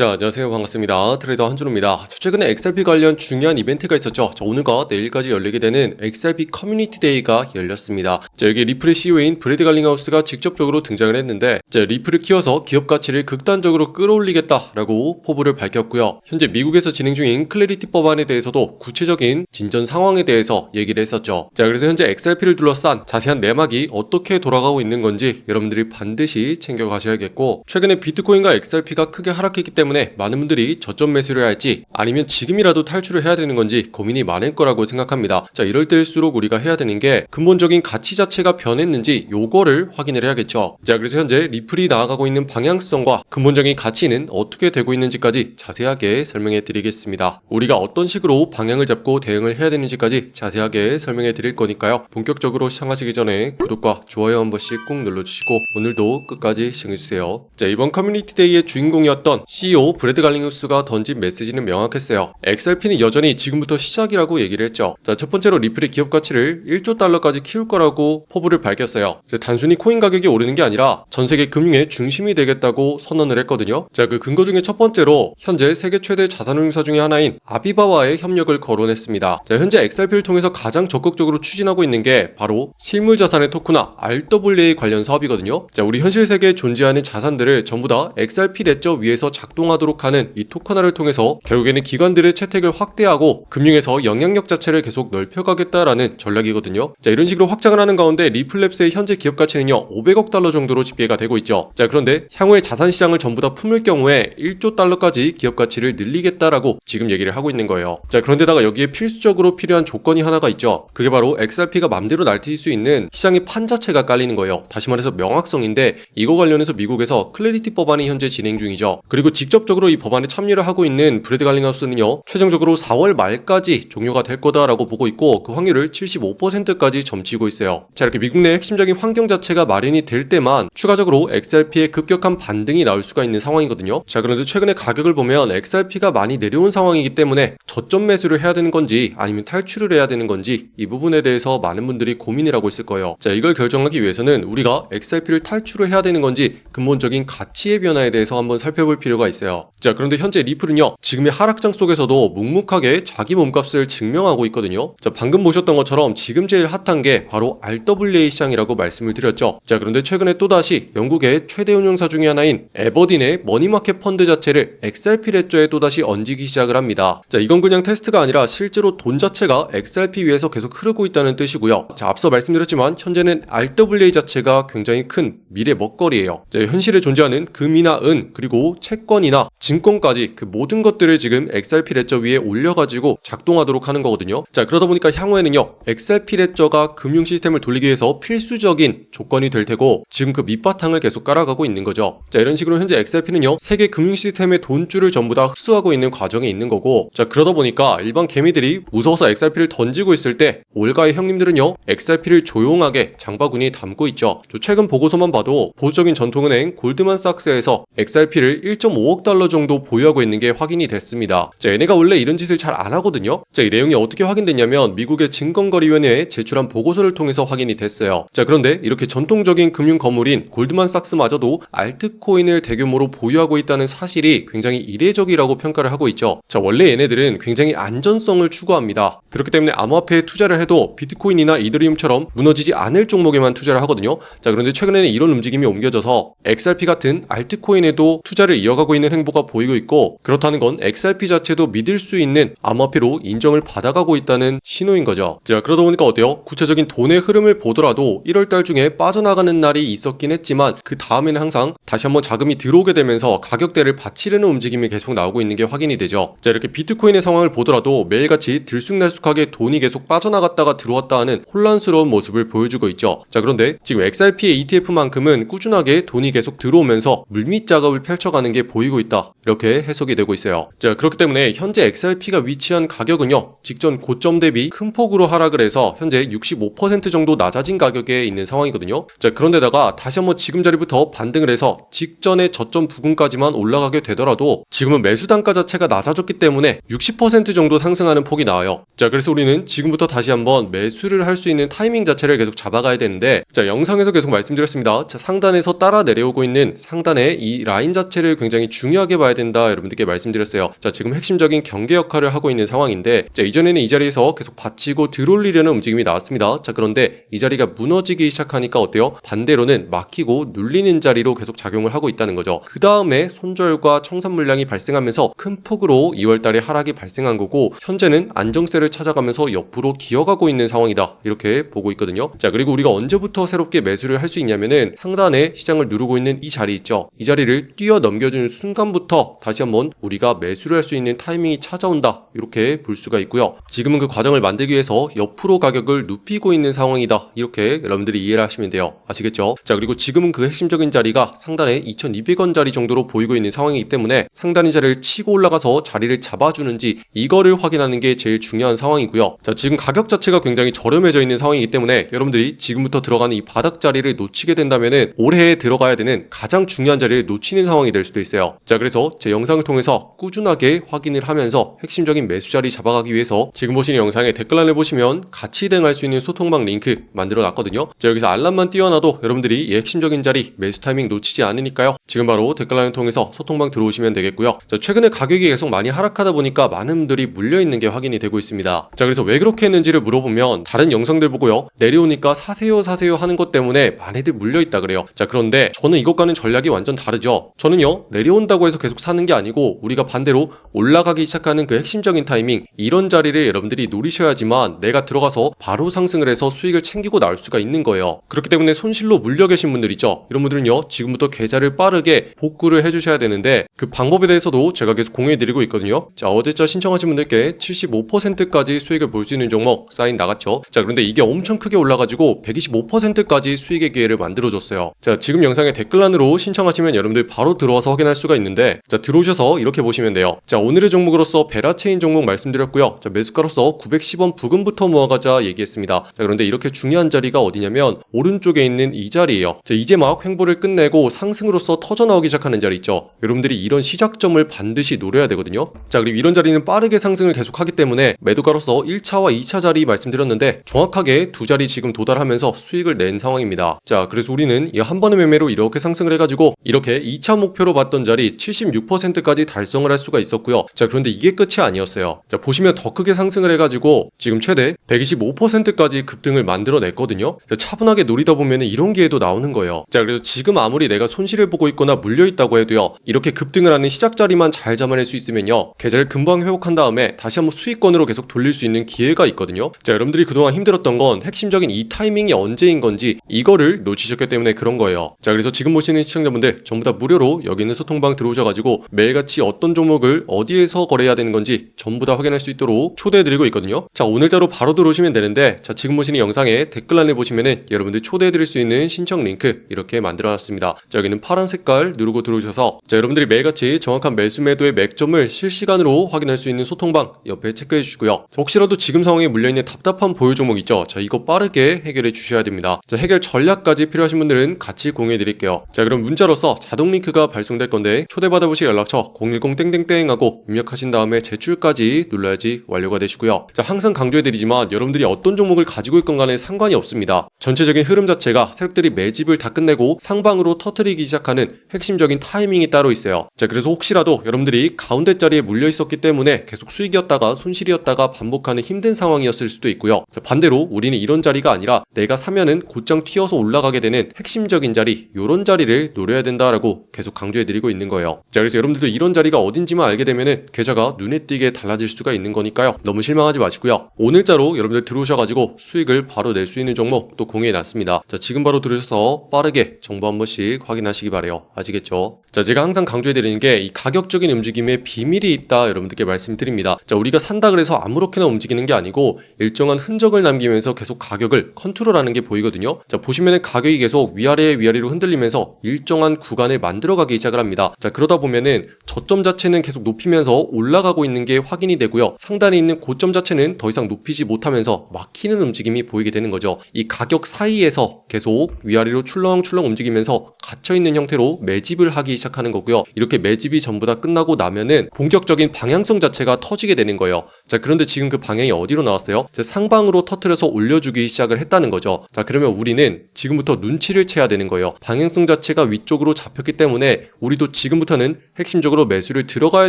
자, 안녕하세요. 반갑습니다. 트레이더 한준호입니다. 자, 최근에 XRP 관련 중요한 이벤트가 있었죠. 자, 오늘과 내일까지 열리게 되는 XRP 커뮤니티 데이가 열렸습니다. 자, 여기 리플의 CEO인 브래드 갈링하우스가 직접적으로 등장을 했는데, 자, 리플을 키워서 기업 가치를 극단적으로 끌어올리겠다라고 포부를 밝혔고요. 현재 미국에서 진행 중인 클래리티 법안에 대해서도 구체적인 진전 상황에 대해서 얘기를 했었죠. 자, 그래서 현재 XRP를 둘러싼 자세한 내막이 어떻게 돌아가고 있는 건지 여러분들이 반드시 챙겨가셔야겠고, 최근에 비트코인과 XRP가 크게 하락했기 때문에 많은 분들이 저점 매수를 해야 할지 아니면 지금이라도 탈출을 해야 되는 건지 고민이 많을 거라고 생각합니다. 자, 이럴 때일수록 우리가 해야 되는 게 근본적인 가치 자체가 변했는지 요거를 확인을 해야겠죠. 자, 그래서 현재 리플이 나아가고 있는 방향성과 근본적인 가치는 어떻게 되고 있는지까지 자세하게 설명해 드리겠습니다. 우리가 어떤 식으로 방향을 잡고 대응을 해야 되는지까지 자세하게 설명해 드릴 거니까요. 본격적으로 시청하시기 전에 구독과 좋아요 한 번씩 꾹 눌러주시고 오늘도 끝까지 시청해주세요. 자, 이번 커뮤니티 데이의 주인공이었던 CEO 브래드 갈링우스가 던진 메시지는 명확했어요. XRP는 여전히 지금부터 시작이라고 얘기를 했죠. 자, 첫 번째로 리플의 기업 가치를 1조 달러까지 키울 거라고 포부를 밝혔어요. 단순히 코인 가격이 오르는 게 아니라 전 세계 금융의 중심이 되겠다고 선언을 했거든요. 자, 그 근거 중에 첫 번째로 현재 세계 최대 자산운용사 중의 하나인 아비바와의 협력을 거론했습니다. 자, 현재 XRP를 통해서 가장 적극적으로 추진하고 있는 게 바로 실물 자산의 토크나 RWA 관련 사업이거든요. 자, 우리 현실 세계에 존재하는 자산들을 전부 다 XRP 레저 위에서 작동 하도록 하는 이 토큰화를 통해서 결국에는 기관들의 채택을 확대하고 금융에서 영향력 자체를 계속 넓혀가겠다라는 전략이거든요. 자, 이런 식으로 확장을 하는 가운데 리플랩스의 현재 기업 가치는요, 500억 달러 정도로 집계가 되고 있죠. 자, 그런데 향후에 자산 시장을 전부 다 품을 경우에 1조 달러까지 기업 가치를 늘리겠다라고 지금 얘기를 하고 있는 거예요. 자, 그런데다가 여기에 필수적으로 필요한 조건이 하나가 있죠. 그게 바로 XRP가 맘대로 날뛸 수 있는 시장의 판 자체가 깔리는 거예요. 다시 말해서 명확성인데 이거 관련해서 미국에서 클래리티 법안이 현재 진행 중이죠. 그리고 직 접적으로 이 법안에 참여를 하고 있는 브래드 갈링하우스는요. 최종적으로 4월 말까지 종료가 될 거다라고 보고 있고 그 확률을 75%까지 점치고 있어요. 자, 이렇게 미국 내 핵심적인 환경 자체가 마련이 될 때만 추가적으로 XRP의 급격한 반등이 나올 수가 있는 상황이거든요. 자, 그런데 최근에 가격을 보면 XRP가 많이 내려온 상황이기 때문에 저점 매수를 해야 되는 건지 아니면 탈출을 해야 되는 건지 이 부분에 대해서 많은 분들이 고민을 하고 있을 거예요. 자, 이걸 결정하기 위해서는 우리가 XRP를 탈출을 해야 되는 건지 근본적인 가치의 변화에 대해서 한번 살펴볼 필요가 있어요. 자, 그런데 현재 리플은요, 지금의 하락장 속에서도 묵묵하게 자기 몸값을 증명하고 있거든요. 자, 방금 보셨던 것처럼 지금 제일 핫한 게 바로 RWA 시장이라고 말씀을 드렸죠. 자, 그런데 최근에 또다시 영국의 최대 운용사 중의 하나인 에버딘의 머니마켓 펀드 자체를 XRP 레저에 또다시 얹기 시작을 합니다. 자, 이건 그냥 테스트가 아니라 실제로 돈 자체가 XRP 위에서 계속 흐르고 있다는 뜻이고요. 자, 앞서 말씀드렸지만 현재는 RWA 자체가 굉장히 큰 미래 먹거리예요. 자, 현실에 존재하는 금이나 은 그리고 채권이나 증권까지 그 모든 것들을 지금 XRP 레저 위에 올려가지고 작동하도록 하는 거거든요. 자, 그러다 보니까 향후에는요, XRP 레저가 금융 시스템을 돌리기 위해서 필수적인 조건이 될 테고, 지금 그 밑바탕을 계속 깔아가고 있는 거죠. 자, 이런 식으로 현재 XRP는요, 세계 금융 시스템의 돈줄을 전부 다 흡수하고 있는 과정에 있는 거고, 자, 그러다 보니까 일반 개미들이 무서워서 XRP를 던지고 있을 때, 올가의 형님들은요, XRP를 조용하게 장바구니에 담고 있죠. 저 최근 보고서만 봐도 보수적인 전통은행 골드만삭스에서 XRP를 1.5억 달러 정도 보유하고 있는 게 확인이 됐습니다. 자, 얘네가 원래 이런 짓을 잘 안 하거든요. 자, 이 내용이 어떻게 확인됐냐면 미국의 증권거래위원회에 제출한 보고서를 통해서 확인이 됐어요. 자, 그런데 이렇게 전통적인 금융 거물인 골드만삭스마저도 알트코인을 대규모로 보유하고 있다는 사실이 굉장히 이례적이라고 평가를 하고 있죠. 자, 원래 얘네들은 굉장히 안전성을 추구합니다. 그렇기 때문에 암호화폐에 투자를 해도 비트코인이나 이더리움처럼 무너지지 않을 종목에만 투자를 하거든요. 자, 그런데 최근에는 이런 움직임이 옮겨져서 XRP 같은 알트코인에도 투자를 이어가고 있는 행보가 보이고 있고 그렇다는 건 XRP 자체도 믿을 수 있는 암호화폐로 인정을 받아가고 있다는 신호인 거죠. 자, 그러다 보니까 어때요? 구체적인 돈의 흐름을 보더라도 1월달 중에 빠져나가는 날이 있었긴 했지만 그 다음에는 항상 다시 한번 자금이 들어오게 되면서 가격대를 받치려는 움직임이 계속 나오고 있는 게 확인이 되죠. 자, 이렇게 비트코인의 상황을 보더라도 매일같이 들쑥날쑥하게 돈이 계속 빠져나갔다가 들어왔다 하는 혼란스러운 모습을 보여주고 있죠. 자, 그런데 지금 XRP의 ETF만큼은 꾸준하게 돈이 계속 들어오면서 물밑 작업을 펼쳐가는 게 보이고 있다. 이렇게 해석이 되고 있어요. 자, 그렇기 때문에 현재 XRP가 위치한 가격은요, 직전 고점 대비 큰 폭으로 하락을 해서 현재 65% 정도 낮아진 가격에 있는 상황이거든요. 자, 그런데다가 다시 한번 지금 자리부터 반등을 해서 직전의 저점 부근까지만 올라가게 되더라도 지금은 매수 단가 자체가 낮아졌기 때문에 60% 정도 상승하는 폭이 나와요. 자, 그래서 우리는 지금부터 다시 한번 매수를 할 수 있는 타이밍 자체를 계속 잡아가야 되는데, 자, 영상에서 계속 말씀드렸습니다. 자, 상단에서 따라 내려오고 있는 상단의 이 라인 자체를 굉장히 중요하게 중요하게 봐야 된다 여러분들께 말씀드렸어요. 자, 지금 핵심적인 경계 역할을 하고 있는 상황인데 자, 이전에는 이 자리에서 계속 받치고 들어올리려는 움직임이 나왔습니다. 자, 그런데 이 자리가 무너지기 시작하니까 어때요? 반대로는 막히고 눌리는 자리로 계속 작용을 하고 있다는 거죠. 그 다음에 손절과 청산 물량이 발생하면서 큰 폭으로 2월 달에 하락이 발생한 거고 현재는 안정세를 찾아가면서 옆으로 기어가고 있는 상황이다. 이렇게 보고 있거든요. 자, 그리고 우리가 언제부터 새롭게 매수를 할 수 있냐면은 상단에 시장을 누르고 있는 이 자리 있죠. 이 자리를 뛰어 넘겨주는 순간 부터 다시 한번 우리가 매수를 할 수 있는 타이밍이 찾아온다. 이렇게 볼 수가 있고요. 지금은 그 과정을 만들기 위해서 옆으로 가격을 눕히고 있는 상황이다. 이렇게 여러분들이 이해를 하시면 돼요. 아시겠죠? 자, 그리고 지금은 그 핵심적인 자리가 상단에 2,200원 자리 정도로 보이고 있는 상황이기 때문에 상단의 자리를 치고 올라가서 자리를 잡아주는지 이거를 확인하는 게 제일 중요한 상황이고요. 자, 지금 가격 자체가 굉장히 저렴해져 있는 상황이기 때문에 여러분들이 지금부터 들어가는 이 바닥 자리를 놓치게 된다면은 올해에 들어가야 되는 가장 중요한 자리를 놓치는 상황이 될 수도 있어요. 자, 그래서 제 영상을 통해서 꾸준하게 확인을 하면서 핵심적인 매수 자리 잡아가기 위해서 지금 보시는 영상의 댓글란을 보시면 같이 대응할 수 있는 소통방 링크 만들어 놨거든요. 자, 여기서 알람만 띄워놔도 여러분들이 이 핵심적인 자리 매수 타이밍 놓치지 않으니까요. 지금 바로 댓글란을 통해서 소통방 들어오시면 되겠고요. 자, 최근에 가격이 계속 많이 하락하다 보니까 많은 분들이 물려 있는 게 확인이 되고 있습니다. 자, 그래서 왜 그렇게 했는지를 물어보면 다른 영상들 보고요. 내려오니까 사세요 사세요 하는 것 때문에 많이들 물려 있다 그래요. 자, 그런데 저는 이것과는 전략이 완전 다르죠. 저는요. 내려온 다고 해서 계속 사는 게 아니고 우리가 반대로 올라가기 시작하는 그 핵심적인 타이밍 이런 자리를 여러분들이 노리셔야지만 내가 들어가서 바로 상승을 해서 수익을 챙기고 나올 수가 있는 거예요. 그렇기 때문에 손실로 물려 계신 분들 있죠. 이런 분들은요. 지금부터 계좌를 빠르게 복구를 해주셔야 되는데 그 방법에 대해서도 제가 계속 공유해드리고 있거든요. 자 어제자 신청하신 분들께 75%까지 수익을 볼 수 있는 종목 사인 나갔죠. 자 그런데 이게 엄청 크게 올라가지고 125%까지 수익의 기회를 만들어줬어요. 자 지금 영상에 댓글란으로 신청하시면 여러분들 바로 들어와서 확인할 수가 있는데 자 들어오셔서 이렇게 보시면 돼요. 자 오늘의 종목으로서 베라체인 종목 말씀드렸고요. 자 매수가로서 910원 부근부터 모아가자 얘기했습니다. 자 그런데 이렇게 중요한 자리가 어디냐면 오른쪽에 있는 이 자리예요. 자 이제 막 횡보를 끝내고 상승으로서 터져 나오기 시작하는 자리 있죠. 여러분들이 이런 시작점을 반드시 노려야 되거든요. 자 그리고 이런 자리는 빠르게 상승을 계속하기 때문에 매도가로서 1차와 2차 자리 말씀드렸는데 정확하게 두 자리 지금 도달하면서 수익을 낸 상황입니다. 자 그래서 우리는 이 한 번의 매매로 이렇게 상승을 해가지고 이렇게 2차 목표로 봤던 자리 76%까지 달성을 할 수가 있었고요. 자 그런데 이게 끝이 아니었어요. 자 보시면 더 크게 상승을 해가지고 지금 최대 125%까지 급등을 만들어냈거든요. 자, 차분하게 노리다 보면 이런 기회도 나오는 거예요. 자 그래서 지금 아무리 내가 손실을 보고 있거나 물려 있다고 해도요. 이렇게 급등을 하는 시작 자리만 잘 잡아낼 수 있으면요. 계좌를 금방 회복한 다음에 다시 한번 수익권으로 계속 돌릴 수 있는 기회가 있거든요. 자 여러분들이 그동안 힘들었던 건 핵심적인 이 타이밍이 언제인 건지 이거를 놓치셨기 때문에 그런 거예요. 자 그래서 지금 보시는 시청자분들 전부 다 무료로 여기 있는 소통방 들어오셔가지고 매일같이 어떤 종목을 어디에서 거래해야 되는 건지 전부 다 확인할 수 있도록 초대해드리고 있거든요. 자 오늘자로 바로 들어오시면 되는데 자 지금 보시는 영상에 댓글란에 보시면은 여러분들 초대해드릴 수 있는 신청 링크 이렇게 만들어놨습니다. 자 여기는 파란 색깔 누르고 들어오셔서 자 여러분들이 매일같이 정확한 매수 매도의 맥점을 실시간으로 확인할 수 있는 소통방 옆에 체크해 주시고요. 자, 혹시라도 지금 상황에 물려있는 답답한 보유 종목 있죠? 자 이거 빠르게 해결해 주셔야 됩니다. 자 해결 전략까지 필요하신 분들은 같이 공유해 드릴게요. 자 그럼 문자로서 자동 링크가 발송될 건데 초대받아보실 연락처 010땡땡땡 하고 입력하신 다음에 제출까지 눌러야지 완료가 되시고요. 자 항상 강조해드리지만 여러분들이 어떤 종목을 가지고 있건 간에 상관이 없습니다. 전체적인 흐름 자체가 세력들이 매집을 다 끝내고 상방으로 터트리기 시작하는 핵심적인 타이밍이 따로 있어요. 자 그래서 혹시라도 여러분들이 가운데 자리에 물려 있었기 때문에 계속 수익이었다가 손실이었다가 반복하는 힘든 상황이었을 수도 있고요. 자, 반대로 우리는 이런 자리가 아니라 내가 사면은 곧장 튀어서 올라가게 되는 핵심적인 자리 요런 자리를 노려야 된다라고 계속 강조해드리고 있는 거예요. 자 그래서 여러분들도 이런 자리가 어딘지만 알게 되면은 계좌가 눈에 띄게 달라질 수가 있는 거니까요. 너무 실망하지 마시고요. 오늘자로 여러분들 들어오셔가지고 수익을 바로 낼 수 있는 종목 또 공유해놨습니다. 자 지금 바로 들으셔서 빠르게 정보 한 번씩 확인하시기 바래요. 아시겠죠? 자 제가 항상 강조해드리는 게 이 가격적인 움직임에 비밀이 있다 여러분들께 말씀드립니다. 자 우리가 산다 그래서 아무렇게나 움직이는 게 아니고 일정한 흔적을 남기면서 계속 가격을 컨트롤하는 게 보이거든요. 자 보시면은 가격이 계속 위아래 위아래로 흔들리면서 일정한 구간을 만들어가기 시작을 합니다. 자 그러다 보면은 저점 자체는 계속 높이면서 올라가고 있는 게 확인이 되고요. 상단에 있는 고점 자체는 더 이상 높이지 못하면서 막히는 움직임이 보이게 되는 거죠. 이 가격 사이에서 계속 위아래로 출렁출렁 움직이면서 갇혀 있는 형태로 매집을 하기 시작하는 거고요. 이렇게 매집이 전부 다 끝나고 나면은 본격적인 방향성 자체가 터지게 되는 거예요. 자 그런데 지금 그 방향이 어디로 나왔어요? 제 상방으로 터트려서 올려주기 시작을 했다는 거죠. 자 그러면 우리는 지금부터 눈치를 채야 되는 거예요. 방향성 자체가 위쪽으로 잡혔기 때문에 우리도 지금 지금부터는 핵심적으로 매수를 들어가야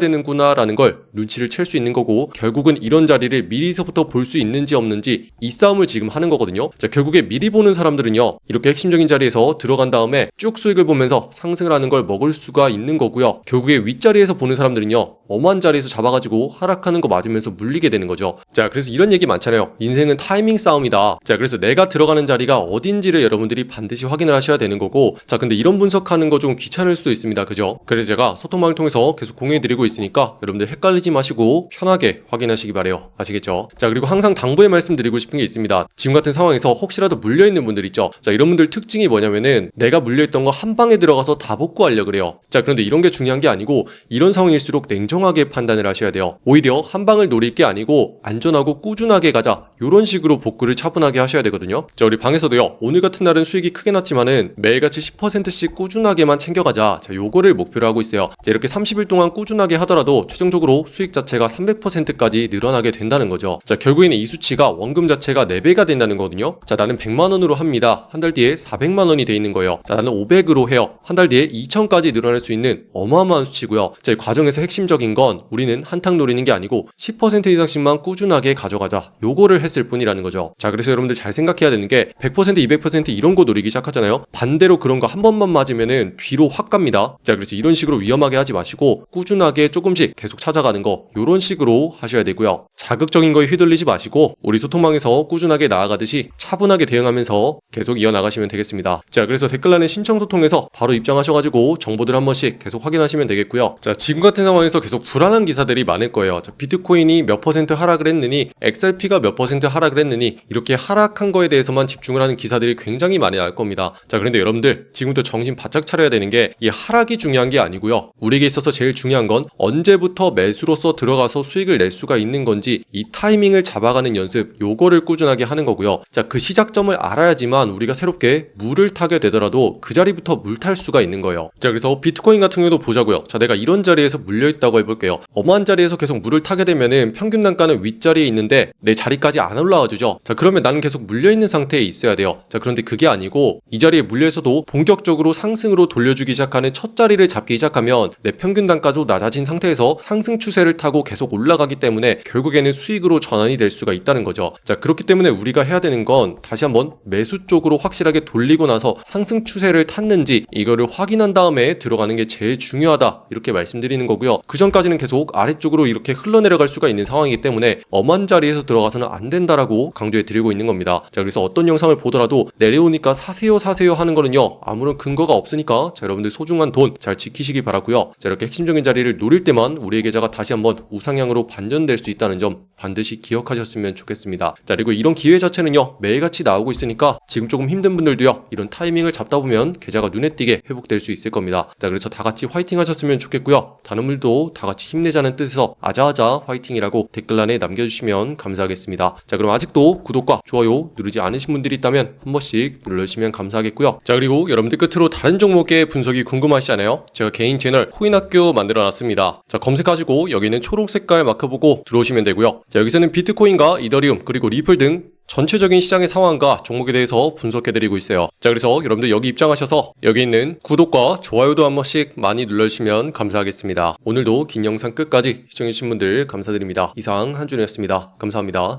되는구나라는 걸 눈치를 챌 수 있는 거고 결국은 이런 자리를 미리서부터 볼 수 있는지 없는지 이 싸움을 지금 하는 거거든요. 자, 결국에 미리 보는 사람들은요. 이렇게 핵심적인 자리에서 들어간 다음에 쭉 수익을 보면서 상승을 하는 걸 먹을 수가 있는 거고요. 결국에 윗자리에서 보는 사람들은요. 어마한 자리에서 잡아가지고 하락하는 거 맞으면서 물리게 되는 거죠. 자, 그래서 이런 얘기 많잖아요. 인생은 타이밍 싸움이다. 자, 그래서 내가 들어가는 자리가 어딘지를 여러분들이 반드시 확인을 하셔야 되는 거고, 자, 근데 이런 분석하는 거 좀 귀찮을 수도 있습니다. 그죠? 그래서 제가 소통방을 통해서 계속 공유해드리고 있으니까 여러분들 헷갈리지 마시고 편하게 확인하시기 바래요. 아시겠죠? 자, 그리고 항상 당부의 말씀 드리고 싶은 게 있습니다. 지금 같은 상황에서 혹시라도 물려있는 분들 있죠? 자, 이런 분들 특징이 뭐냐면은 내가 물려있던 거 한 방에 들어가서 다 복구하려 그래요. 자, 그런데 이런 게 중요한 게 아니고 이런 상황일수록 냉정하게 판단을 하셔야 돼요. 오히려 한 방을 노릴 게 아니고 안전하고 꾸준하게 가자. 이런 식으로 복구를 차분하게 하셔야 되거든요. 자, 우리 방에서도요. 오늘 같은 날은 수익이 크게 났지만은 매일같이 10%씩 꾸준하게만 챙겨가자. 자, 요거를 목표 로 하고 있어요. 자, 이렇게 30일 동안 꾸준하게 하더라도 최종적으로 수익 자체가 300%까지 늘어나게 된다는 거죠. 자, 결국에는 이 수치가 원금 자체가 4배가 된다는 거거든요. 자, 나는 100만 원으로 합니다. 한 달 뒤에 400만 원이 돼 있는 거예요. 자, 나는 500으로 해요. 한 달 뒤에 2000까지 늘어날 수 있는 어마어마한 수치고요. 자, 이 과정에서 핵심적인 건 우리는 한탕 노리는 게 아니고 10% 이상씩만 꾸준하게 가져가자. 요거를 했을 뿐이라는 거죠. 자, 그래서 여러분들 잘 생각해야 되는 게 100%, 200% 이런 거 노리기 시작하잖아요. 반대로 그런 거 한 번만 맞으면은 뒤로 확 갑니다. 자, 그래서 이런 식으로 위험하게 하지 마시고 꾸준하게 조금씩 계속 찾아가는 거 요런 식으로 하셔야 되고요. 자극적인 거에 휘둘리지 마시고 우리 소통망에서 꾸준하게 나아가듯이 차분하게 대응하면서 계속 이어나가시면 되겠습니다. 자, 그래서 댓글란에 신청소 통해서 바로 입장하셔가지고 정보들 한 번씩 계속 확인하시면 되겠고요. 자, 지금 같은 상황에서 계속 불안한 기사들이 많을 거예요. 자, 비트코인이 몇 퍼센트 하락을 했느니, XRP가 몇 퍼센트 하락을 했느니, 이렇게 하락한 거에 대해서만 집중을 하는 기사들이 굉장히 많이 나올 겁니다. 자, 그런데 여러분들 지금부터 정신 바짝 차려야 되는 게 이 하락이 중요한 게 아니고요. 우리에게 있어서 제일 중요한 건 언제부터 매수로서 들어가서 수익을 낼 수가 있는 건지 이 타이밍을 잡아가는 연습, 요거를 꾸준하게 하는 거고요. 자, 그 시작점을 알아야지만 우리가 새롭게 물을 타게 되더라도 그 자리부터 물 탈 수가 있는 거예요. 자, 그래서 비트코인 같은 경우도 보자고요. 자, 내가 이런 자리에서 물려 있다고 해 볼게요. 어마한 자리에서 계속 물을 타게 되면은 평균 단가는 윗자리에 있는데 내 자리까지 안 올라와 주죠. 자, 그러면 나는 계속 물려 있는 상태에 있어야 돼요. 자, 그런데 그게 아니고 이 자리에 물려 있어도 본격적으로 상승으로 돌려주기 시작하는 첫 자리를 잡기 시작하면 내 평균 단가도 낮아진 상태에서 상승 추세를 타고 계속 올라가기 때문에 결국에는 수익으로 전환이 될 수가 있다는 거죠. 자, 그렇기 때문에 우리가 해야 되는 건 다시 한번 매수 쪽으로 확실하게 돌리고 나서 상승 추세를 탔는지 이거를 확인한 다음에 들어가는 게 제일 중요하다. 이렇게 말씀드리는 거고요. 그 전까지는 계속 아래쪽으로 이렇게 흘러내려갈 수가 있는 상황이기 때문에 엄한 자리에서 들어가서는 안 된다라고 강조해 드리고 있는 겁니다. 자, 그래서 어떤 영상을 보더라도 내려오니까 사세요 사세요 하는 거는요. 아무런 근거가 없으니까 자, 여러분들 소중한 돈 잘 지키 시기 바라고요. 자, 이렇게 핵심적인 자리를 노릴 때만 우리의 계좌가 다시 한번 우상향으로 반전될 수 있다는 점 반드시 기억하셨으면 좋겠습니다. 자, 그리고 이런 기회 자체는요. 매일같이 나오고 있으니까 지금 조금 힘든 분들도요. 이런 타이밍을 잡다 보면 계좌가 눈에 띄게 회복될 수 있을 겁니다. 자, 그래서 다 같이 화이팅 하셨으면 좋겠고요. 다른 분들도 다 같이 힘내자는 뜻에서 아자아자 화이팅이라고 댓글란에 남겨주시면 감사하겠습니다. 자, 그럼 아직도 구독과 좋아요 누르지 않으신 분들이 있다면 한 번씩 눌러주시면 감사하겠고요. 자, 그리고 여러분들 끝으로 다른 종목의 분석이 궁금하시잖아요. 제가 개인 채널 코인학교 만들어 놨습니다. 자, 검색하시고 여기 는 초록 색깔 마크 보고 들어오시면 되고요. 자, 여기서는 비트코인과 이더리움 그리고 리플 등 전체적인 시장의 상황과 종목에 대해서 분석해드리고 있어요. 자, 그래서 여러분들 여기 입장하셔서 여기 있는 구독과 좋아요도 한 번씩 많이 눌러주시면 감사하겠습니다. 오늘도 긴 영상 끝까지 시청해주신 분들 감사드립니다. 이상 한준이었습니다. 감사합니다.